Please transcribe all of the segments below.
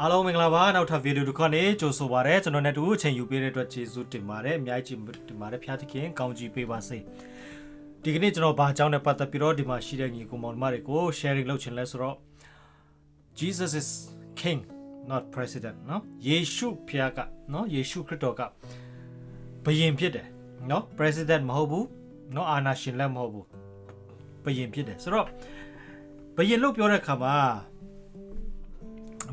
အားလုံးမင်္ဂလာပါနောက်ထပ်ဗီဒီယိုတစ်ခါနေကြိုဆိုပါရစေကျွန်တော်နဲ့တူအချိန်ယူပေးတဲ့အတွက်ကျေးဇူးတင်ပါတယ်အများကြီးတင်ပါတယ်ဖျားသခင်ကောင်းချီးပေးပါစေဒီကနေ့ကျွန်တော်ဘာအကြောင်းနဲ့ပတ်သက်ပြီးတော့ဒီမှာရှိတဲ့ညီကောင်မောင်မတွေကို sharing လုပ်ချင်လဲဆိုတော့ Jesus is king not president เนาะယေရှုဖျားကเนาะယေရှုခရစ်တော်ကဘုရင်ဖြစ်တယ်เนาะ president မဟုတ်ဘူးเนาะအာနာရှင်လည်းမဟုတ်ဘူးဘုရင်ဖြစ်တယ်ဆိုတော့ဘုရင်လို့ပြောတဲ့အခါမှာ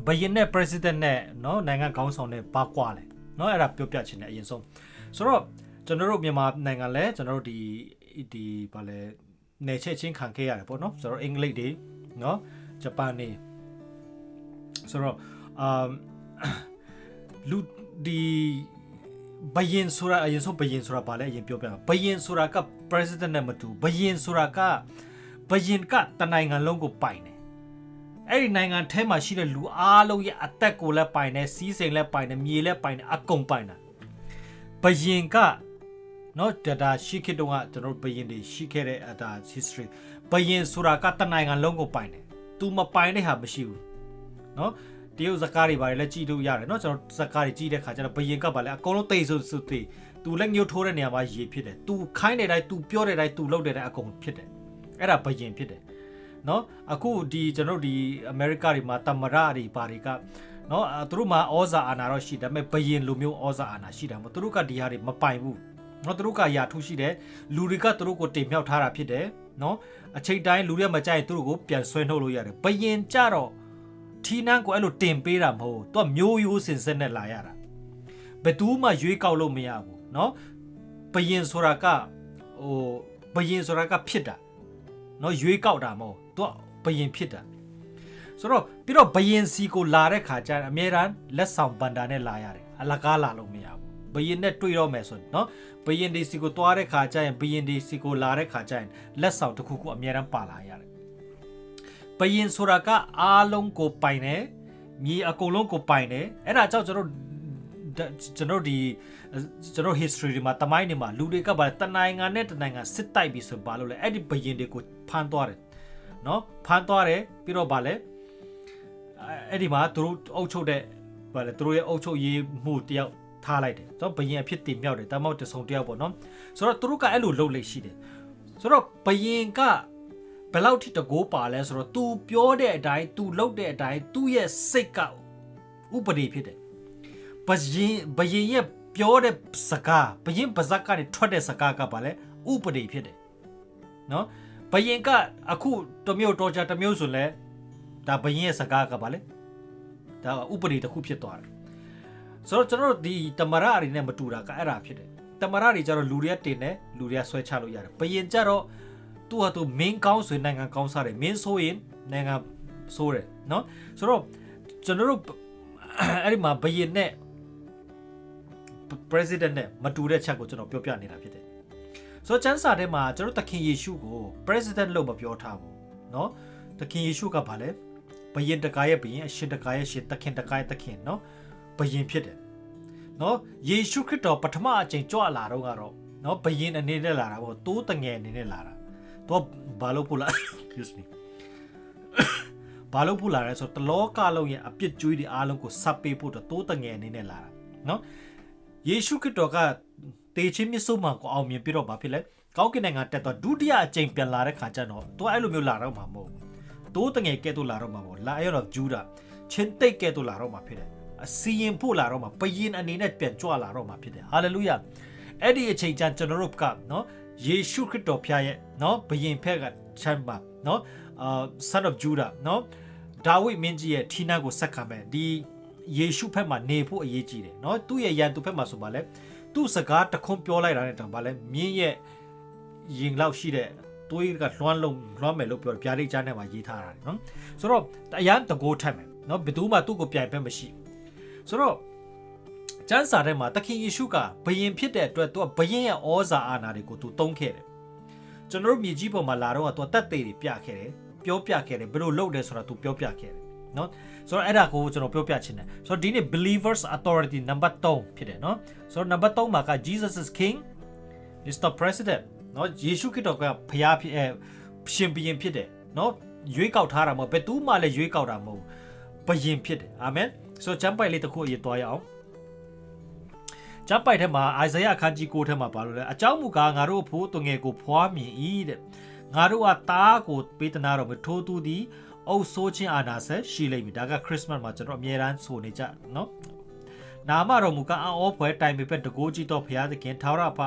ဘယင်နဲ့ president နဲ့เนาะနိုင်ငံခေါင်းဆောင်နဲ့ပါကွာလဲเนาะအဲ့ဒါပြောပြချင်တယ်အရင်ဆုံးဆိုတော့ကျွန်တော်တို့မြန်မာနိုင်ငံလဲကျွန်တော်တို့ဒီဒီဘာလဲနေချက်ချင်းခံခဲ့ရတယ်ပေါ့เนาะဆိုတော့အင်္ဂလိပ်တွေเนาะဂျပန်တွေဆိုတော့အမ်လူဒီဘယင်ဆိုတာအရင်ဆုံးဘယင်ဆိုတာဘာလဲအရင်ပြောပြမှာဘယင်ဆိုတာက president နဲ့မတူဘယင်ဆိုတာကဘယင်ကတနိုင်ငံလုံးကိုပိုင်တယ် အဲ့ဒီနိုင်ငံထဲမှာရှိတဲ့လူအားလုံးရဲ့အသက်ကိုလည်းပိုင်တယ်စီးစိမ်လည်းပိုင်တယ်မြေလည်းပိုင်တယ်အကုန်ပိုင်တာဘယင်ကနော်ဒါဒါရှိခေတ်တုန်းကကျွန်တော်တို့ဘယင်တွေရှိခဲ့တဲ့ဒါ history ဘယင်ဆိုတာကတနိုင်ငံလုံးကိုပိုင်တယ်။ तू မပိုင်တဲ့ဟာမရှိဘူး။နော်တရုတ်ဇကားတွေပါတယ်လည်းကြည့်လို့ရတယ်နော်ကျွန်တော်ဇကားတွေကြည့်တဲ့ခါကျတော့ဘယင်ကပါလေအကုန်လုံးတိတ်ဆိုဆိုတိတ် तू လက်ညှိုးထိုးတဲ့နေရာမှာရေဖြစ်တယ်။ तू ခိုင်းတဲ့အတိုင်း तू ပြောတဲ့အတိုင်း तू လုပ်တဲ့အတိုင်းအကုန်ဖြစ်တယ်။အဲ့ဒါဘယင်ဖြစ်တယ်။ နော်အခုဒီကျွန်တော်ဒီအမေရိကတွေမှာတမရတွေပါတွေကနော်သူတို့မှာဩဇာအာဏာတော့ရှိဒါပေမဲ့ဘယင်လိုမျိုးဩဇာအာဏာရှိတာမဟုတ်သူတို့ကဒီဟာတွေမပိုင်ဘူးနော်သူတို့ကယာထုရှိတယ်လူတွေကသူတို့ကိုတင်မြောက်ထားတာဖြစ်တယ်နော်အချိန်တိုင်းလူတွေမကြိုက်သူတို့ကိုပြန်ဆွဲနှုတ်လို့ရတယ်ဘယင်ကြတော့ထီနန်းကိုအဲ့လိုတင်ပေးတာမဟုတ်သူကမျိုးရိုးစင်စစ်နဲ့လာရတာဘယ်သူမှရွေးကောက်လို့မရဘူးနော်ဘယင်ဆိုတာကဟိုဘယင်ဆိုတာကဖြစ်တာ နော်ရွေးကောက်တာမဟုတ်သူကဘယင်ဖြစ်တာဆိုတော့ပြီးတော့ဘယင်စီကိုလာတဲ့ခါကျရင်အမြဲတမ်းလက်ဆောင်ပန်တာနဲ့လာရတယ်အလကားလာလို့မရဘူးဘယင်နဲ့တွေ့တော့မယ်ဆိုရင်နော်ဘယင်ဒီစီကိုသွားတဲ့ခါကျရင်ဘယင်ဒီစီကိုလာတဲ့ခါကျရင်လက်ဆောင်တစ်ခုခုအမြဲတမ်းပါလာရတယ်ဘယင်ဆိုတာကအားလုံးကိုပိုင်တယ်မြေအကုန်လုံးကိုပိုင်တယ်အဲ့ဒါကြောင့်ကျွန်တော် ကျွန်တော်ဒီကျွန်တော် history တွေမှာတမိုင်းတွေမှာလူတွေကပါတနိုင်ငံနဲ့တနိုင်ငံစစ်တိုက်ပြီးဆိုဘာလို့လဲအဲ့ဒီဘယင်တွေကိုဖမ်းသွားတယ်နော်ဖမ်းသွားတယ်ပြီးတော့ဗာလဲအဲ့ဒီမှာသူတို့အုပ်ချုပ်တဲ့ဗာလဲသူတို့ရဲ့အုပ်ချုပ်ရေးမှုတယောက်ထားလိုက်တယ်ဆိုတော့ဘယင်အဖြစ်တင်မြောက်တယ်တမောက်တဆုံတယောက်ပေါ့နော်ဆိုတော့သူတို့ကအဲ့လိုလုပ်လိမ့်ရှိတယ်ဆိုတော့ဘယင်ကဘယ်လောက်ထိတကိုးပါလဲဆိုတော့ तू ပြောတဲ့အတိုင်း तू လုပ်တဲ့အတိုင်းသူ့ရဲ့စိတ်ကဥပဒေဖြစ်တယ် ဘယင်ဘယင်ရဲ့ပြောတဲ့စကားဘယင်ပါဇက်ကနေထွက်တဲ့စကားကပါလဲဥပဒေဖြစ်တယ်နော်ဘယင်ကအခုတစ်မျိုးတော်ကြတစ်မျိုးဆိုလဲဒါဘယင်ရဲ့စကားကပါလဲဒါဥပဒေတစ်ခုဖြစ်သွားတယ်ဆိုတော့ကျွန်တော်တို့ဒီတမရအရီနဲ့မတူတာကအဲ့ဒါဖြစ်တယ်တမရတွေကြတော့လူတွေကတင်တယ်လူတွေကဆွဲချလို့ရတယ်ဘယင်ကြတော့သူ့ဟာသူမင်းကောင်းဆိုရင်နိုင်ငံကောင်းစားတယ်မင်းဆိုရင်နိုင်ငံဆိုးတယ်နော်ဆိုတော့ကျွန်တော်တို့အဲ့ဒီမှာဘယင်နဲ့ president နဲ့မတူတဲ့ချက်ကိုကျွန်တော်ပြောပြနေတာဖြစ်တယ်။ဆိုတော့ကျမ်းစာထဲမှာကျွန်တော်သခင်ယေရှုကို president လို့မပြောထားဘူးเนาะသခင်ယေရှုကဘာလဲဘယင်တကားရဲ့ဘယင်အရှင်တကားရဲ့ရှင်သခင်တကားရဲ့သခင်เนาะဘယင်ဖြစ်တယ်เนาะယေရှုခရစ်တော်ပထမအချိန်ကြွလာတော့ကတော့เนาะဘယင်အနေနဲ့လာတာပေါ့တိုးတငယ်အနေနဲ့လာတာတော့ဘာလို့ပို့လာ excuse me ဘာလို့ပို့လာလဲဆိုတော့တလောကလုံးရဲ့အပြစ်ကြွေးတွေအားလုံးကိုစပ်ပေးဖို့တော့တိုးတငယ်အနေနဲ့လာတာเนาะ ယေရှုခရစ်တော်ကတေချင်းမြတ်ဆုံးမှာကိုအောင်မြင်ပြီးတော့ဘာဖြစ်လဲကောင်းကင်နိုင်ငံတက်တော့ဒုတိယအကြိမ်ပြန်လာတဲ့ခါကျတော့သူအဲ့လိုမျိုးလာတော့မှာမဟုတ်ဘူးတိုးတငယ်ကဲ့သို့လာတော့မှာပေါ့လာရောဂျူဒာချင်းတိတ်ကဲ့သို့လာတော့မှာဖြစ်တယ်အစီရင်ဖို့လာတော့မှာဘယင်အနေနဲ့ပြန်ကြွလာတော့မှာဖြစ်တယ်ဟာလေလုယာအဲ့ဒီအချိန်ကျကျွန်တော်တို့ကနော်ယေရှုခရစ်တော်ဖျားရဲ့နော်ဘယင်ဖက်ကချမ်းပါနော်အာ son of judah နော်ဒါဝိမင်းကြီးရဲ့ထီနာကိုဆက်ခံမဲ့ဒီ ယေရှုဖက်မှာနေဖို့အရေးကြီးတယ်เนาะသူ့ရဲ့ယန်သူဖက်မှာဆိုပါလဲသူ့စကားတခွန်းပြောလိုက်တာနဲ့တောင်ပါလဲမြင်းရဲ့ရင်လောက်ရှိတဲ့တွေးကလွှမ်းလုံးလွှမ်းမယ်လို့ပြောပြားလေးချမ်းထဲမှာရေးထားတာเนาะဆိုတော့အရန်တကိုးထက်မယ်เนาะဘယ်သူမှသူ့ကိုပြိုင်ဖက်မရှိဆိုတော့ကျမ်းစာထဲမှာသခင်ယေရှုကဘယင်ဖြစ်တဲ့အတွက်သူကဘယင်ရဲ့ဩဇာအာဏာတွေကိုသူတုံးခဲ့တယ်ကျွန်တော်တို့မြေကြီးပေါ်မှာလာတော့ကသူတက်သေးတွေပြခဲ့တယ်ပြောပြခဲ့တယ်ဘယ်လိုလုပ်တယ်ဆိုတာသူပြောပြခဲ့တယ် နော်ဆိုတော့အဲ့ဒါကိုကျွန်တော်ပြောပြချင်တယ်ဆိုတော့ဒီနေ့ believers authority number 3ဖြစ်တယ်နော်ဆိုတော့ number 3မှာက Jesus is king is the president နော်ယေရှုခရစ်တော်ကဘုရားဖြစ်အဲရှင်ဘုရင်ဖြစ်တယ်နော်ရွေးကောက်ထားတာမဟုတ်ဘယ်သူမှလည်းရွေးကောက်တာမဟုတ်ဘုရင်ဖြစ်တယ်အာမင်ဆိုတော့ကျမ်းပိုက်လေးတစ်ခုအရေးသွားရအောင်ကျမ်းပိုက်ထဲမှာအိုင်ဇာယအခန်းကြီး9ထဲမှာပါလို့လဲအကြောင်းမူကားငါတို့အဖိုးသူငယ်ကိုဖွားမြင်၏တဲ့ငါတို့ကသားကိုပေးသနာတော်မထိုးသူသည် အုပ်ဆိုးခြင်းအာနာဆက်ရှိလိမ့်မည်ဒါကခရစ်စမတ်မှာကျွန်တော်အမြဲတမ်းဆိုနေကြနော်နာမတော်မူကားအောဖွဲတိုင်ပေပတကိုးကြီးတော်ဘုရားသခင်ထာဝရဘ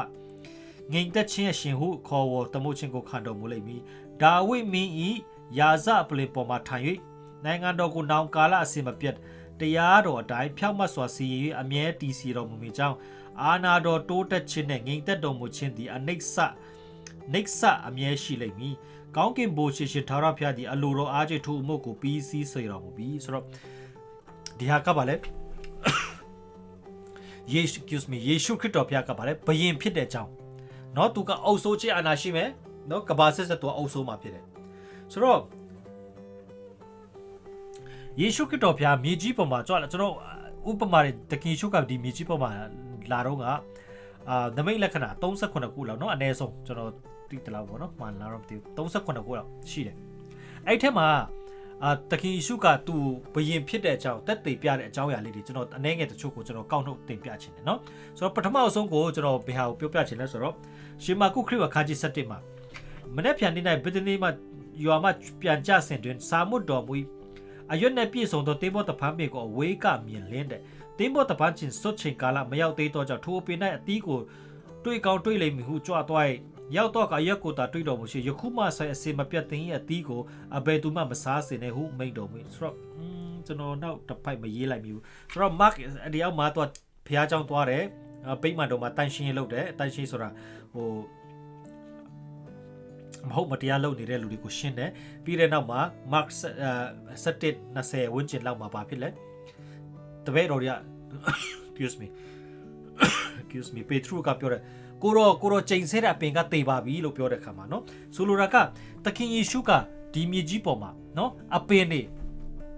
ငိမ်သက်ခြင်းအရှင်ဟုခေါ်ဝေါ်တမှုချင်းကိုခံတော်မူလိမ့်မည်ဒါဝိမင်းဤယာဇပလင်ပေါ်မှာထိုင်၍နိုင်ငံတော်ကိုနောင်ကာလအစဉ်မပြတ်တရားတော်အတိုင်းဖြောက်မတ်စွာစီရင်၍အမြဲတည်စီတော်မူမည်ကြောင်းအာနာတော်တိုးတက်ခြင်းနဲ့ငြိမ်သက်တော်မူခြင်းသည်အနိစ္စနိစ္စအမြဲရှိလိမ့်မည်။ ကောင်းကင်ဘိုးရှင်ရှင်ထာဝရဘုရားသည်အလိုတော်အားဖြင့်ထိုအမှုကိုပြီးစီးစေတော်မူပြီဆိုတော့ဒီဟာကပါလေယေရှု excuse me ယေရှုခရစ်တော်ဘုရားကပါလေဘယင်ဖြစ်တဲ့အကြောင်းเนาะသူကအုပ်ဆိုးခြင်းအာဏာရှိမယ်เนาะကဘာစစ်စစ်သူကအုပ်ဆိုးမှာဖြစ်တယ်ဆိုတော့ယေရှုခရစ်တော်ဘုရားမြေကြီးပေါ်မှာကြွလာကျွန်တော်ဥပမာတကင်ရှုကဒီမြေကြီးပေါ်မှာလာတော့ကအာနမိတ်လက္ခဏာ38ခုလောက်เนาะအနည်းဆုံးကျွန်တော် တိတလောက်ပေါ့เนาะမှန်လာတော့မသိဘူး38ခုလောက်ရှိတယ်အဲ့ထက်မှာအာတခင်ယေရှုကသူဘယင်ဖြစ်တဲ့အကြောင်းတက်တည်ပြတဲ့အကြောင်းအရာလေးတွေကျွန်တော်အနည်းငယ်တချို့ကိုကျွန်တော်ကောက်နှုတ်တင်ပြချင်တယ်เนาะဆိုတော့ပထမအဆုံးကိုကျွန်တော်ဘယ်ဟာကိုပြောပြချင်လဲဆိုတော့ရှင်မာကုခရစ်ဝါခန်းကြီး7မှာမနေ့ပြန်နေ့၌ဗစ်ဒနီမှာယွာမပြန်ကြဆင်တွင်စာမွတ်တော်မူအရွက်နဲ့ပြည့်စုံသောတေဘောတဖန်ပေကိုအဝေးကမြင်လင်းတဲ့တင်းဘောတပန်းချင်းစွတ်ချိန်ကာလမရောက်သေးတော့ကြောင့်ထိုအပင်၌အသီးကိုတွေးကောင်းတွေးလိမ့်မည်ဟုကြွသွား၏ ရောက်တော့ကရက်ကိုတာတွေးတော်မူရှိယခုမှဆိုင်အစင်မပြတ်သိအသီးကိုအဘယ်သူမှမစားစေနဲ့ဟုမိန့်တော်မူဆိုတော့ကျွန်တော်နောက်တစ်ဖိုက်မရေးလိုက်မိဘူးဆိုတော့ mark ဒီအောက်မှာတော့ဖះเจ้าသွားတယ်ပိတ်မှန်တော်မှာတန်ရှင်းရေးလုပ်တယ်တန်ရှင်းဆိုတာဟိုမဟုတ်မတရားလုပ်နေတဲ့လူတွေကိုရှင်းတယ်ပြီးတဲ့နောက်မှာ mark 17 20ဝန်းကျင်လောက်မှာဘာဖြစ်လဲတပည့်တော်တွေက excuse me excuse me ပေထရုကပြောတယ် ကိုရောကိုရောချိန်ဆဲတဲ့အပင်ကတေပါပြီလို့ပြောတဲ့ခါမှာနော်ဆိုလိုတာကသခင်ယေရှုကဒီမြေကြီးပေါ်မှာနော်အပင်နေ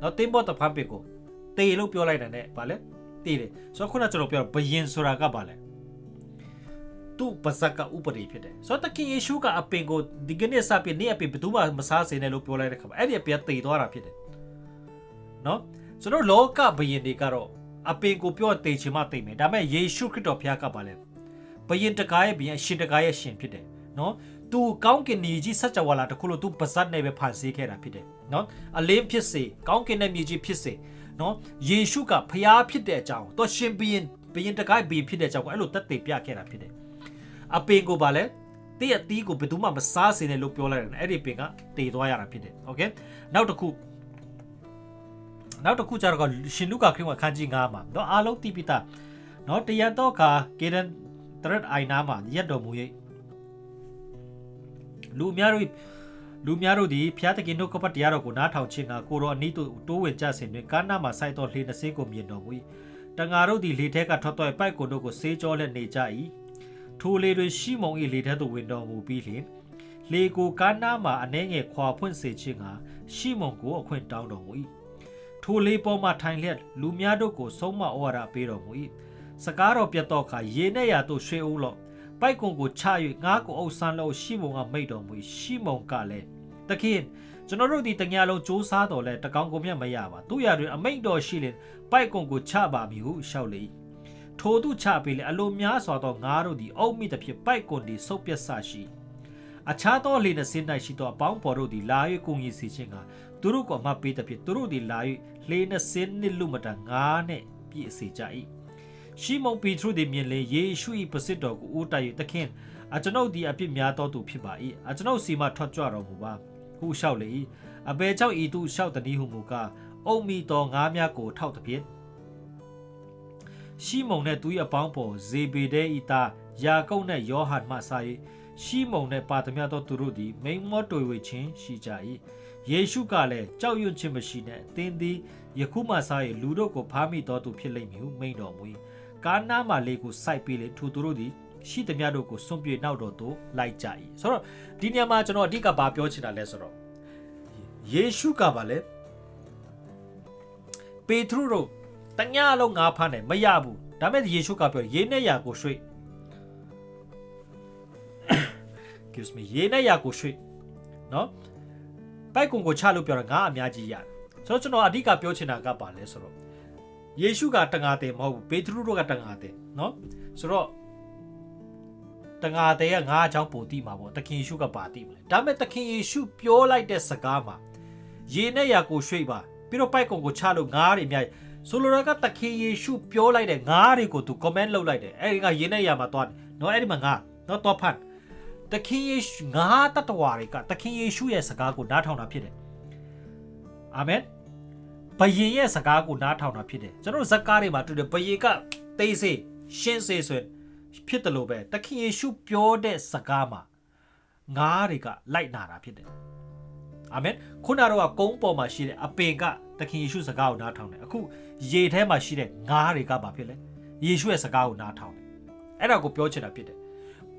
နော်တင်းပေါ်တဖန်ပင်ကိုတေလို့ပြောလိုက်တယ်နဲ့ဗာလဲတေတယ်ဆိုတော့ခုနကျွန်တော်ပြောဘယင်ဆိုတာကဗာလဲသူ့ပါဇက်ကဥပဒေဖြစ်တယ်ဆိုတော့သခင်ယေရှုကအပင်ကိုဒီကနေ့စပင်နေ့အပင်ဘယ်သူမှမစားစေနဲ့လို့ပြောလိုက်တဲ့ခါမှာအဲ့ဒီအပင်တေသွားတာဖြစ်တယ်နော်ဆိုတော့လောကဘယင်တွေကတော့အပင်ကိုပြောတေချင်မှတေမယ်ဒါပေမဲ့ယေရှုခရစ်တော်ဘုရားကပါလဲ ဘယင်တကားရဲ့ဘယင်အရှင်တကားရဲ့ရှင်ဖြစ်တယ်နော်သူကောင်းကင်ညီကြီးစัจ java လာတခုလို့သူပါဇက်နဲ့ပဲဖန်ဆင်းခဲ့တာဖြစ်တယ်နော်အလင်းဖြစ်စေကောင်းကင်နဲ့မြေကြီးဖြစ်စေနော်ယေရှုကဖျားဖြစ်တဲ့အကြောင်းသူရှင်ဘယင်ဘယင်တကားဘယင်ဖြစ်တဲ့အကြောင်းကိုအဲ့လိုတက်တည်ပြခဲ့တာဖြစ်တယ်အပင်ကိုပါလဲတည့်အသီးကိုဘယ်သူမှမစားစေနဲ့လို့ပြောလိုက်တယ်အဲ့ဒီပင်ကတည်သွားရတာဖြစ်တယ်โอเคနောက်တစ်ခုနောက်တစ်ခုကျတော့ရှင်လုကာခရစ်ဝင်အခန်းကြီး9မှာเนาะအားလုံးသိပြီးသားเนาะတရန်တော့ခါကေဒန် တရက်အိုင်နာမှာရက်တော်မူ၍လူများတို့လူများတို့သည်ဖျားတခင်တို့ကပတ်တရားတော်ကိုနားထောင်ခြင်းကကိုရောအနီးသို့တိုးဝင်ကြစဉ်တွင်ကားနာမှာစိုက်တော်လှေနှစင်းကိုမြင်တော်မူ၏တငါတို့သည်လေထဲကထွက်တော်ပိုက်ကိုတို့ကိုဆေးကြောလက်နေကြ၏ထိုလေတွင်ရှိမုံ၏လေထဲသို့ဝင်တော်မူပြီးလျှင်လေကိုကားနာမှာအနှဲငယ်ခွာဖွင့်စေခြင်းကရှိမုံကိုအခွင့်တောင်းတော်မူ၏ထိုလေပေါ်မှထိုင်လျက်လူများတို့ကိုဆုံးမဩဝါဒပေးတော်မူ၏ စကားတော်ပြတ်တော့ခါရေနဲ့ရာသို့ရွှေဦးလော့ပိုက်ကွန်ကိုချ၍ငါးကိုအုပ်ဆန်းလို့ရှိမုံကမိတ်တော်မူ၏ရှိမုံကလည်းတခင်ကျွန်တော်တို့ဒီတညာလုံးစူးစားတော်လဲတကောင်ကိုမြတ်မရပါသူရတွင်အမိတ်တော်ရှိလင်ပိုက်ကွန်ကိုချပါမည်ဟုရှောက်လေထိုသူချပေလေအလိုများစွာသောငါတို့သည်အုပ်မိသဖြင့်ပိုက်ကွန်သည်ဆုပ်ပြတ်ဆရှိအခြားသောလေနှစင်း၌ရှိသောအပေါင်းဖော်တို့သည်လာ၍ကုန်ရည်စီခြင်းကသူတို့ကိုမှတ်ပေးသဖြင့်သူတို့သည်လာ၍လေနှစင်းနှင့်လူမတန်ငါးနှင့်ပြည့်စေကြ၏ ရှိမုန်ပီထရုသည်မြင်လေယေရှု၏ပစစ်တော်ကိုဦးတိုက်၍သခင်အကျွန်ုပ်သည်အပြစ်များသောသူဖြစ်ပါ၏အကျွန်ုပ်စီမှထွက်ကြွတော်မူပါဟုလျှောက်လေ၏အဘယ်ကြောင့်ဤသူလျှောက်သည်ဟုမူကားအုံမီတော်ငါးများကိုထောက်သည်ဖြင့်ရှိမုန်နှင့်သူ၏အပေါင်းပေါ်ဇေဘေဒဲဤသားယာကုပ်နှင့်ယောဟန်မှစ၍ရှိမုန်နှင့်ပါသမျှသောသူတို့သည်မိန်မောတွေ့ဝေခြင်းရှိကြ၏ယေရှုကလည်းကြောက်ရွံ့ခြင်းမရှိနဲ့သင်သည်ယခုမှစ၍လူတို့ကိုဖားမိတော်သူဖြစ်လိမ့်မည်ဟုမိန်တော်မူ၏ ကားနားမှာလေကိုစိုက်ပေးလေထိုသူတို့သည်ရှိသမျှတို့ကိုစွန့်ပြေနောက်တော်သို့လိုက်ကြ၏ဆိုတော့ဒီနေရာမှာကျွန်တော်အဓိကဘာပြောချင်တာလဲဆိုတော့ယေရှုကပါလေပေထရုတို့တညလုံးငါဖမ်းတယ်မရဘူးဒါမဲ့ယေရှုကပြောရေနဲ့ရာကိုရွှေ့ excuse me ရေနဲ့ရာကိုရွှေ့နော်ပိုက်ကွန်ကိုချလို့ပြောတာငါအများကြီးရတယ်ဆိုတော့ကျွန်တော်အဓိကပြောချင်တာကပါလဲဆိုတော့ ယေရှုကတန်ဃာတယ်မဟုတ်ဘူးပေတရုတို့ကတန်ဃာတယ်เนาะဆိုတော့တန်ဃာတယ်ကငါးအကြောင်းပိုတိမှာပေါ့သခင်ယေရှုကပါတိမလဲဒါပေမဲ့သခင်ယေရှုပြောလိုက်တဲ့စကားမှာရေနဲ့ရာကိုရွှေ့ပါပြီးတော့ပိုက်ကုံကိုချလို့ငါးတွေမြိုက်ဆိုလိုတာကသခင်ယေရှုပြောလိုက်တဲ့ငါးတွေကိုသူ comment လုပ်လိုက်တယ်အဲ့ဒီကရေနဲ့ရာမှာသွားတယ်เนาะအဲ့ဒီမှာငါเนาะတော့ဖတ်သခင်ယေရှုငါးတတ္တဝါတွေကသခင်ယေရှုရဲ့စကားကိုနားထောင်တာဖြစ်တယ်အာမင် ဘယင်ရဲ့စကားကိုနားထောင်တာဖြစ်တယ်ကျွန်တော်တို့ဇက်ကားတွေမှာတွေ့တယ်ဘယင်ကသိစေရှင်းစေဆိုရင်ဖြစ်တယ်လို့ပဲတခင်ယေရှုပြောတဲ့စကားမှာငါးတွေကလိုက်နာတာဖြစ်တယ်အာမင်ခုနကတော့ကုန်းပေါ်မှာရှိတဲ့အပင်ကတခင်ယေရှုစကားကိုနားထောင်တယ်အခုရေထဲမှာရှိတဲ့ငါးတွေကဘာဖြစ်လဲယေရှုရဲ့စကားကိုနားထောင်တယ်အဲ့ဒါကိုပြောချင်တာဖြစ်တယ်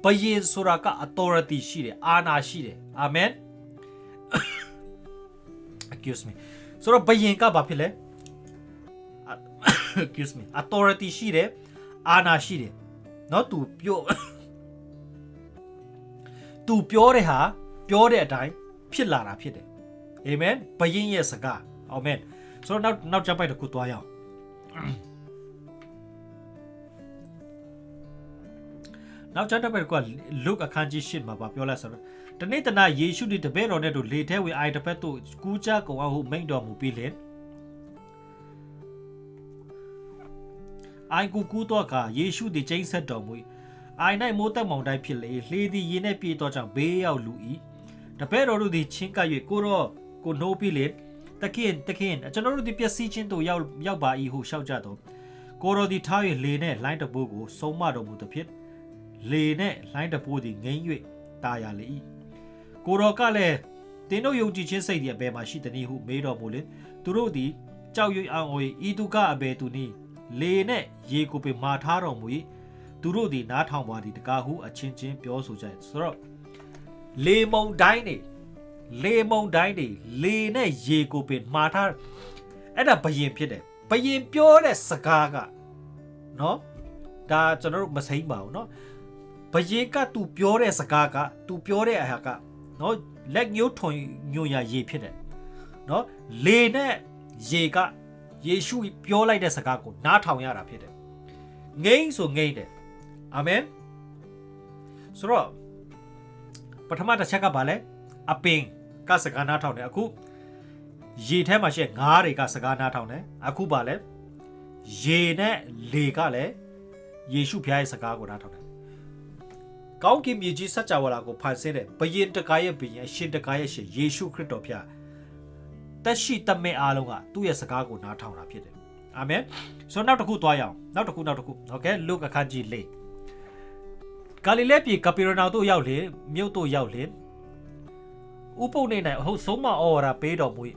ဘယင်ဆိုတာက authority ရှိတယ်အာဏာရှိတယ်အာမင် excuse me ဆိုတော့ဘယင်ကဘာဖြစ်လဲ excuse me authority ရှိတယ်အာဏာရှိတယ်เนาะသူပြော သူပြောတဲ့ဟာပြောတဲ့အတိုင်းဖြစ်လာတာဖြစ်တယ်အာမင်ဘယင်ရဲ့စကားအာမင်ဆိုတော့နောက်နောက်ကျပိုက်တစ်ခုသွားရအောင်နောက်ကျတဲ့ဘက်ကလုတ်အခန်းကြီးရှစ်မှာပြောလိုက်ဆိုတော့ တနေ့တနာယေရှုဒီတပည့်တော်နဲ့တို့လေထဲဝင်အိုင်တစ်ဖက်သို့ကူးကြကုန်အောင်ဟုမိန့်တော်မူပြီးလင်အိုင်ကူကူတော့ကယေရှုသည်ကျိန်းဆက်တော်မူ၏အိုင်၌မိုးတက်မောင်တိုင်းဖြစ်လေလှေသည်ရေနှင့်ပြေတော့ကြောင့်ဘေးရောက်လူ၏တပည့်တော်တို့သည်ချင်းကပ်၍ကိုတော့ကိုနှိုးပြီးလင်တခင်တခင်ကျွန်တော်တို့သည်ပျက်စီးခြင်းသို့ရောက်ရောက်ပါ၏ဟုရှောက်ကြတော့ကိုတော်သည်ထား၍လေနှင့်လိုင်းတပိုးကိုဆုံးမတော်မူသည်ဖြစ်လေနှင့်လိုင်းတပိုးသည်ငိမ့်၍တာယာလေ၏ ကိုတော်ကလည်းတင်းတို့ယုံကြည်ခြင်းစိတ်သည်အဘယ်မှာရှိသနည်းဟုမေးတော်မူလင်သူတို့သည်ကြောက်ရွံ့အောင်၏ဤသူကအဘယ်သူနည်းလေနှင့်ရေကိုပင်မာထားတော်မူ၏သူတို့သည်နားထောင်ပါသည်တကားဟုအချင်းချင်းပြောဆိုကြ၏ဆိုတော့လေမုံတိုင်းနေလေမုံတိုင်းနေလေနဲ့ရေကိုပင်မှားထားအဲ့ဒါဘယင်ဖြစ်တယ်ဘယင်ပြောတဲ့စကားကနော်ဒါကျွန်တော်တို့မစိမ့်ပါဘူးနော်ဘယင်က तू ပြောတဲ့စကားက तू ပြောတဲ့အဟာက နော်လက်ညှိုးထွန်ညွန်ရရေဖြစ်တယ်နော်လေနဲ့ရေကယေရှုပြောလိုက်တဲ့စကားကိုနားထောင်ရတာဖြစ်တယ်ငိမ့်ဆိုငိမ့်တယ်အာမင်ဆိုတော့ပထမတစ်ချက်ကဘာလဲအပင်ကစကားနားထောင်တယ်အခုရေထဲမှာရှိတဲ့ငါးတွေကစကားနားထောင်တယ်အခုဘာလဲရေနဲ့လေကလည်းယေရှုဖျားရဲ့စကားကိုနားထောင်တယ် ကောင်းကင်မြေကြီးစัจ java လာကိုဖန်ဆင်းတဲ့ဘယင်တကားရဲ့ဘယင်အရှင်တကားရဲ့ရှင်ယေရှုခရစ်တော်ဖျားတက်ရှိတမဲအားလုံးကသူ့ရဲ့စကားကိုနားထောင်တာဖြစ်တယ်အာမင်ဆိုတော့နောက်တစ်ခုသွားရအောင်နောက်တစ်ခုနောက်တစ်ခုโอเคလုအခန်းကြီး၄ဂါလိလဲပြည်ကပေရနောင်တို့ရောက်လေမြို့တို့ရောက်လေဥပုပ်နေ၌အဟုတ်ဆုံးမဩဝါဒပေးတော်မူ၏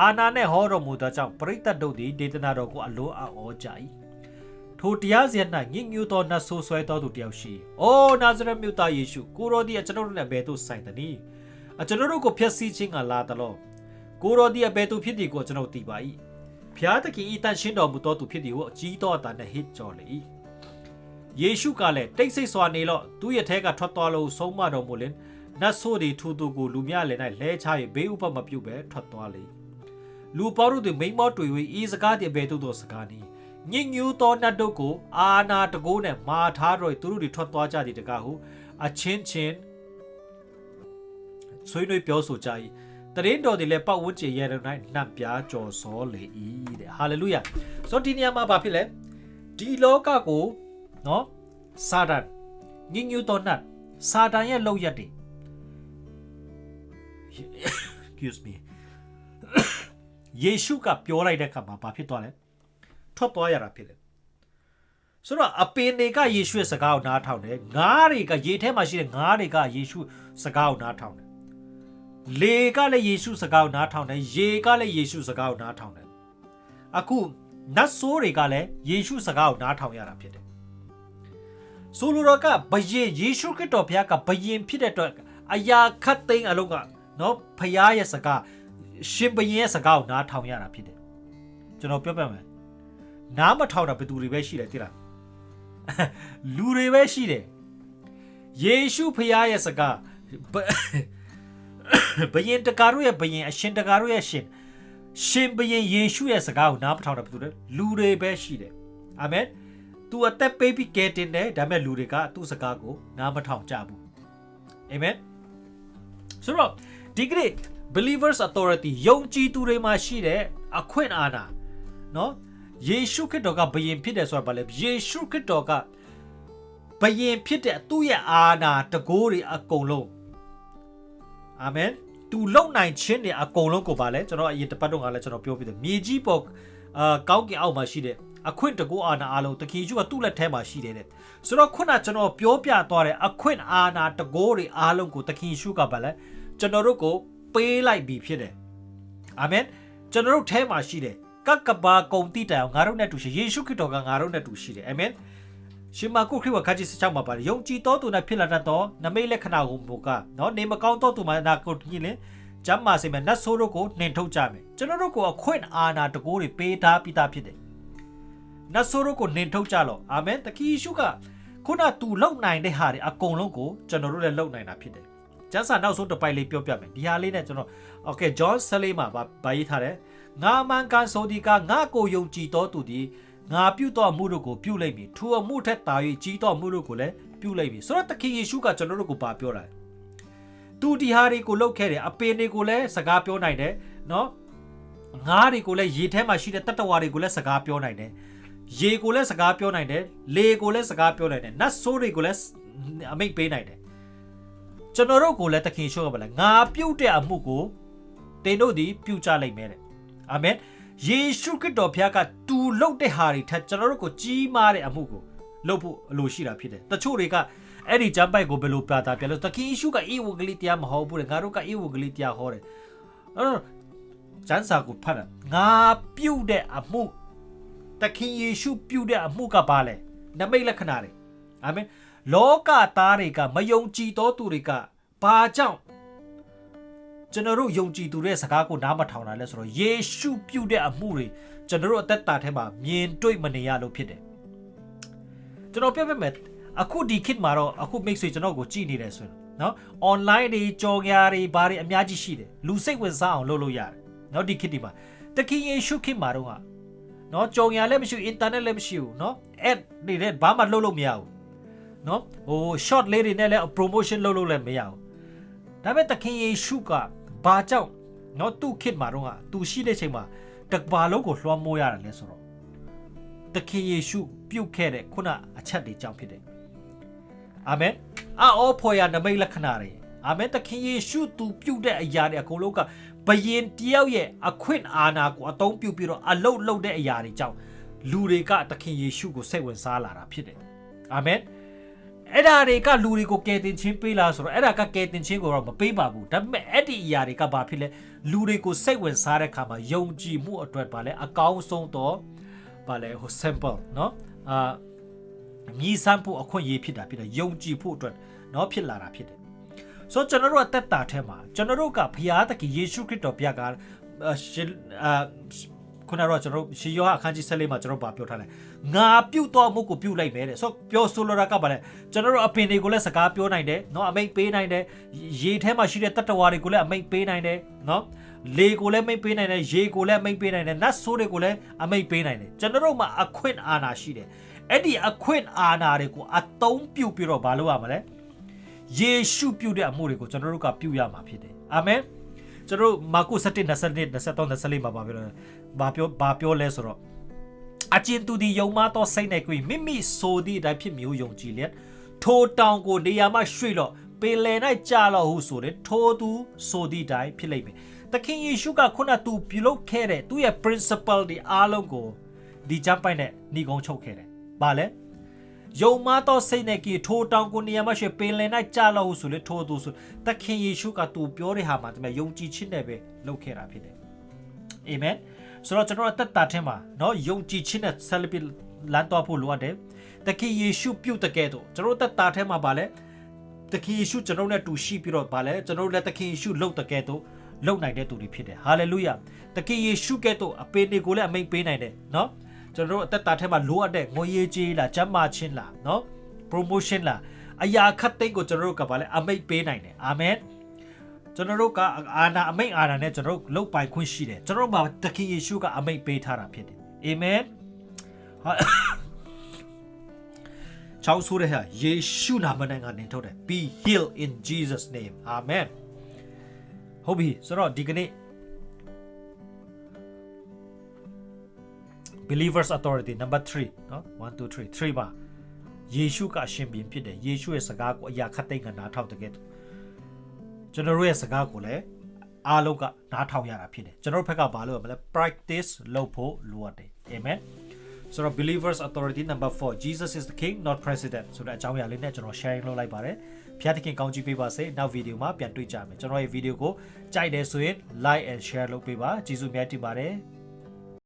အာနာနှင့်ဟောတော်မူသောကြောင့်ပရိသတ်တို့သည်ဒေသနာတော်ကိုအလိုအောကြ၏ ထိုတရားစရ၌ညင်ညူသောနတ်ဆိုးဆွဲတော်သူတယောက်ရှိ။အိုးနာဇရက်မြို့သားယေရှုကိုရောဒီအကျွန်ုပ်တို့နဲ့ဘယ်သို့ဆိုင်သနည်း။အကျွန်ုပ်တို့ကိုဖျက်ဆီးခြင်းကလာသလော။ကိုရောဒီအဘယ်သို့ဖြစ်သည်ကိုကျွန်ုပ်သိပါ၏။ဖျားသခင်ဤတန်ရှင်းတော်မူသောသူဖြစ်သည်ဟုအကြီးသောအတန်နဲ့ဟစ်ကြော်လေ၏။ယေရှုကလည်းတိတ်ဆိတ်စွာနေလော့သူရဲ့ထဲကထွက်သွားလို့ဆုံးမတော်မူလင်နတ်ဆိုးသည်ထူသူကိုလူများလည်း၌လဲချ၍ဘေးဥပမပြုတ်ပဲထွက်သွားလေ။လူပေါတို့သည်မိမောတွေ့၍ဤစကားသည်ဘယ်သို့သောစကားနည်း ညင်ညူသောနတ်တို့ကို အာနာတကိုးနဲ့မာထားတော့သူတို့တွေထွက်သွားကြသည်တကားဟုအချင်းချင်းဆွေးနွေးပြောဆိုကြ၏တရင်တော်တွေလည်းပတ်ဝန်းကျင်ရဲ့၌နှံ့ပြားကြော်စောလေ၏တဲ့ဟာလေလုယာဆိုတော့ဒီနေရာမှာဘာဖြစ်လဲဒီလောကကိုနော်စာတန်ညင်ညူသောနတ်စာတန်ရဲ့လောက်ရက်တွေ excuse me ယေရှုကပြောလိုက်တဲ့အခါမှာဘာဖြစ်သွားလဲ ထွက်သွားရတာဖြစ်တယ်ဆိုတော့အပင်တွေကယေရှုရဲ့စကားကိုနားထောင်တယ်ငါးတွေကရေထဲမှာရှိတဲ့ငါးတွေကယေရှုစကားကိုနားထောင်တယ်လေကလည်းယေရှုစကားကိုနားထောင်တယ်ရေကလည်းယေရှုစကားကိုနားထောင်တယ်အခုနတ်ဆိုးတွေကလည်းယေရှုစကားကိုနားထောင်ရတာဖြစ်တယ်ဆိုလိုတော့ကဘယင်ယေရှုခရစ်တော်ဘုရားကဘယင်ဖြစ်တဲ့အတွက်အရာခတ်သိမ်းအလုံးကနော်ဖခင်ရဲ့စကားရှင်ဘယင်ရဲ့စကားကိုနားထောင်ရတာဖြစ်တယ်ကျွန်တော်ပြောပြမယ် နားမထောင်တာဘယ်သူတွေပဲရှိတယ်တိလားလူတွေပဲရှိတယ်ယေရှုဖခင်ရဲ့စကားဘယင်တကားတို့ရဲ့ဘယင်အရှင်တကားတို့ရဲ့ရှင်ရှင်ဘုရင်ယေရှုရဲ့စကားကိုနားမထောင်တဲ့ဘယ်သူလဲလူတွေပဲရှိတယ်အာမင်သူအသက်ပေးပြီးကဲတင်တယ်ဒါပေမဲ့လူတွေကသူ့စကားကိုနားမထောင်ကြဘူးအာမင်ဆိုတော့ဒီကနေ့ believers authority ယုံကြည်သူတွေမှာရှိတဲ့အခွင့်အာဏာနော် ယေရှုခရစ်တော်ကဘုရင်ဖြစ်တယ်ဆိုတာဘာလဲယေရှုခရစ်တော်ကဘုရင်ဖြစ်တဲ့သူ့ရဲ့အာဏာတကိုးတွေအကုန်လုံးအာမင်သူလုံနိုင်ခြင်းတွေအကုန်လုံးကိုပါလဲကျွန်တော်အရင်တစ်ပတ်တော့ကလည်းကျွန်တော်ပြောပြတယ်မြေကြီးပေါ်အာကောင်းကင်အောက်မှာရှိတဲ့အခွင့်တကူအာဏာအလုံးတခင်ယေရှုကသူ့လက်ထဲမှာရှိတယ်တဲ့ဆိုတော့ခုနကျွန်တော်ပြောပြသွားတဲ့အခွင့်အာဏာတကိုးတွေအားလုံးကိုတခင်ယေရှုကပါလဲကျွန်တော်တို့ကိုပေးလိုက်ပြီဖြစ်တယ်အာမင်ကျွန်တော်တို့ထဲမှာရှိတယ် ကကဘာကုံတိတိုင်အောင်ငါတို့နဲ့တူရှိယေရှုခရစ်တော်ကငါတို့နဲ့တူရှိတယ်အာမင်ရှင်မာကုခရစ်ဝခါကြီးစချောက်မှာပါတယ်ယုံကြည်တော်သူနဲ့ဖြစ်လာတတ်သောနမိတ်လက္ခဏာကိုမူကနော်နေမကောင်းတော်သူမှာနာကိုညင်လင်ကျမ်းမာစေမယ်နတ်ဆိုးတို့ကိုနှင်ထုတ်ကြမယ်ကျွန်တော်တို့ကိုအခွင့်အာဏာတကိုးတွေပေးထားပြီးသားဖြစ်တယ်နတ်ဆိုးတို့ကိုနှင်ထုတ်ကြလော့အာမင်တခင်ယေရှုကခုနသူလုံနိုင်တဲ့ဟာတွေအကုန်လုံးကိုကျွန်တော်တို့လည်းလုံနိုင်တာဖြစ်တယ်ကျမ်းစာနောက်ဆုံးတစ်ပိုက်လေးပြောပြမယ်ဒီဟာလေးနဲ့ကျွန်တော် Okay John 14မှာဗာရေးထားတယ် ငါမှန်ကန်ဆိုဒီကငါကိုယုံကြည်တော်သူဒီငါပြုတော်မှုတို့ကိုပြုလိုက်ပြီထိုအမှုထက်တာ၍ကြီးတော်မှုတို့ကိုလည်းပြုလိုက်ပြီဆိုတော့တခင်ယေရှုကကျွန်တော်တို့ကိုပါပြောတာသူဒီဟာတွေကိုလုတ်ခဲ့တယ်အပင်တွေကိုလည်းစကားပြောနိုင်တယ်နော်ငါးတွေကိုလည်းရေထဲမှာရှိတဲ့တတ္တဝါတွေကိုလည်းစကားပြောနိုင်တယ်ရေကိုလည်းစကားပြောနိုင်တယ်လေကိုလည်းစကားပြောနိုင်တယ်နတ်ဆိုးတွေကိုလည်းအမိတ်ပေးနိုင်တယ်ကျွန်တော်တို့ကိုလည်းတခင်ရှုကပါလဲငါပြုတ်တဲ့အမှုကိုတင်တို့သည်ပြုတ်ကြလိမ့်မယ်တဲ့ အာမင်ယေရှုခရစ်တော်ဖခင်ကတူလုပ်တဲ့ဟာတွေထက်ကျွန်တော်တို့ကိုကြီးမားတဲ့အမှုကိုလုပ်ဖို့အလိုရှိတာဖြစ်တယ်တချို့တွေကအဲ့ဒီဂျမ်ပိုက်ကိုဘယ်လိုပြတာပြလဲတခင်ယေရှုကအေဝံဂေလိတရားမဟောဘူးလေငါတို့ကအေဝံဂေလိတရားဟောတယ်အဲ့တော့ကျမ်းစာကိုဖတ်တာငါပြုတ်တဲ့အမှုတခင်ယေရှုပြုတ်တဲ့အမှုကဘာလဲနမိတ်လက္ခဏာတွေအာမင်လောကသားတွေကမယုံကြည်သောသူတွေကဘာကြောင့် ကျွန်တော်တို့ယုံကြည်သူတဲ့စကားကိုနားမထောင်တာလဲဆိုတော့ယေရှုပြုတဲ့အမှုတွေကျွန်တော်တို့အသက်တာထဲမှာမြင်တွေ့မနေရလို့ဖြစ်တယ်ကျွန်တော်ပြောပြမယ်အခုဒီခေတ်မှာတော့အခုမိတ်ဆွေကျွန်တော်ကိုကြည်နေတယ်ဆိုရင်နော် online တွေကြော်ကြတွေဘာတွေအများကြီးရှိတယ်လူစိတ်ဝင်စားအောင်လုပ်လို့ရတယ်နော်ဒီခေတ်ဒီမှာတခင်ယေရှုခေတ်မှာတော့ဟာနော်ကြော်ကြလည်းမရှိဘူး internet လည်းမရှိဘူးနော် ad နေတဲ့ဘာမှလုပ်လို့မရဘူးနော်ဟို short လေးတွေနဲ့လည်း promotion လုပ်လို့လည်းမရဘူးဒါပေမဲ့တခင်ယေရှုက ဘာကြောင့်နော်သူ့ခေတ်မှာတော့ကသူရှိတဲ့ချိန်မှာတကဘာလုံးကိုလွှမ်းမိုးရတယ်လဲဆိုတော့သခင်ယေရှုပြုတ်ခဲ့တဲ့ခုနအချက်တွေကြောင့်ဖြစ်တယ်အာမင်အောဖော်ရနမိတ်လက္ခဏာတွေအာမင်သခင်ယေရှုသူပြုတ်တဲ့အရာတွေအကုန်လုံးကဘယင်တယောက်ရဲ့အခွင့်အာဏာကိုအသုံးပြုပြီးတော့အလုတ်လုတ်တဲ့အရာတွေကြောင့်လူတွေကသခင်ယေရှုကိုစိတ်ဝင်စားလာတာဖြစ်တယ်အာမင် အဲ့ဒါတွေကလူတွေကိုကယ်တင်ခြင်းပေးလားဆိုတော့အဲ့ဒါကကယ်တင်ခြင်းကိုတော့မပေးပါဘူးဒါပေမဲ့အဲ့ဒီအရာတွေကဘာဖြစ်လဲလူတွေကိုစိတ်ဝင်စားတဲ့ခါမှာယုံကြည်မှုအတွက်ပါလဲအကောင်းဆုံးတော့ပါလဲဟို simple เนาะအာမြည်စမ်းဖို့အခွင့်အရေးဖြစ်တာဖြစ်တယ်ယုံကြည်ဖို့အတွက်เนาะဖြစ်လာတာဖြစ်တယ်ဆိုတော့ကျွန်တော်တို့အသက်တာထဲမှာကျွန်တော်တို့ကဘုရားသခင်ယေရှုခရစ်တော်ဘုရားကရှင်အာ ခုနကတော့ကျွန်တော်ရှီယောဟအခန်းကြီး14မှာကျွန်တော်ပါပြောထားတယ်ငါပြုတ်တော်မှုကိုပြုတ်လိုက်မယ်တဲ့ဆိုပြောဆိုလိုတာကပါလေကျွန်တော်တို့အပင်တွေကိုလည်းစကားပြောနိုင်တယ်နော်အမိတ်ပေးနိုင်တယ်ရေထဲမှာရှိတဲ့တတ္တဝါတွေကိုလည်းအမိတ်ပေးနိုင်တယ်နော်လေကိုလည်းမိတ်ပေးနိုင်တယ်ရေကိုလည်းမိတ်ပေးနိုင်တယ်နတ်ဆိုးတွေကိုလည်းအမိတ်ပေးနိုင်တယ်ကျွန်တော်တို့မှာအခွင့်အာဏာရှိတယ်အဲ့ဒီအခွင့်အာဏာတွေကိုအသုံးပြုပြီးတော့မလုပ်ရမလဲယေရှုပြုတဲ့အမှုတွေကိုကျွန်တော်တို့ကပြုရမှာဖြစ်တယ်အာမင်ကျွန်တော်မာကု17 22 23 24မှာပါပြောတယ် ဘာပြောဘာပြောလဲဆိုတော့အကျဉ်သူဒီယုံမသောစိတ်နဲ့ကိုမိမိဆိုသည့်အတိုင်းဖြစ်မျိုးယုံကြည်လျက်ထိုတောင်ကိုနေရာမှရွှေ့တော့ပင်လယ်၌ကြာတော့ဟုဆိုတဲ့ထိုသူဆိုသည့်အတိုင်းဖြစ်လိမ့်မယ်။သခင်ယေရှုကခုနသူပြုလုပ်ခဲ့တဲ့သူ့ရဲ့ principle ဒီအားလုံးကိုဒီဂျမ်းပိုင်နဲ့နှီးကုန်းချုပ်ခဲ့တယ်။ဘာလဲ။ယုံမသောစိတ်နဲ့ကြီးထိုတောင်ကိုနေရာမှရွှေ့ပင်လယ်၌ကြာတော့ဟုဆိုလေထိုသူဆိုသခင်ယေရှုကသူပြောတဲ့ဟာမှာတမန်ယုံကြည်ခြင်းနဲ့ပဲလုပ်ခဲ့တာဖြစ်တယ်။ အာမင်။ဆိုတော့ကျွန်တော်အသက်တာထဲမှာเนาะယုံကြည်ခြင်းနဲ့ celebrate လမ်းတော့ဖို့လိုအပ်တယ်။တခင်ယေရှုပြုတ်တကယ်တော့ကျွန်တော်အသက်တာထဲမှာဗာလဲတခင်ယေရှုကျွန်တော်နဲ့တူရှိပြီးတော့ဗာလဲကျွန်တော်လည်းတခင်ယေရှုလှုပ်တကယ်တော့လှုပ်နိုင်တဲ့သူတွေဖြစ်တယ်။ဟာလေလုယာ။တခင်ယေရှုကဲ့သို့အပေတွေကိုလည်းအမိန့်ပေးနိုင်တယ်เนาะကျွန်တော်အသက်တာထဲမှာလိုအပ်တဲ့ငွေရေးကြေးလားကျမ်းမာခြင်းလားเนาะ promotion လားအရာခတ်သိမ်းကိုကျွန်တော်တို့ကဗာလဲအမိန့်ပေးနိုင်တယ်။အာမင်။ ကျွန်တော်တို့ကအာနာအမိတ်အာနာနဲ့ကျွန်တော်တို့လုတ်ပိုင်ခွင့်ရှိတယ်ကျွန်တော်တို့မှာတခင်ယေရှုကအမိတ်ပေးထားတာဖြစ်တယ်အာမင်ဟာချောင်းဆိုးတဲ့ဟာယေရှုနာမနဲ့ကနေထုတ်တယ် be healed in Jesus name amen ဟုတ်ပြီဆိုတော့ဒီကနေ့ believers authority number 3เนาะ1 2 3 3ပါယေရှုကအရှင်ဘုရင်ဖြစ်တယ်ယေရှုရဲ့စကားကိုအရာခတ်သိမ်းကနားထောင်တကယ် ကျွန်တော်တို့ရဲ့စကားကိုလည်းအားလုံးကနားထောင်ရတာဖြစ်တယ်ကျွန်တော်တို့ဘက်ကဘာလို့ရမလဲ practice လုပ်ဖို့လိုအပ်တယ် amen ဆိုတော့ believers authority number 4 Jesus is the king not president ဆိုတဲ့အကြောင်းအရာလေးနဲ့ကျွန်တော် sharing လုပ်လိုက်ပါတယ်ဖျားတခင်ကောင်းချီးပေးပါစေနောက်ဗီဒီယိုမှာပြန်တွေ့ကြမယ်ကျွန်တော်ရဲ့ဗီဒီယိုကိုကြိုက်တယ်ဆိုရင် like and share လုပ်ပေးပါကျေးဇူးများတင်ပါတယ်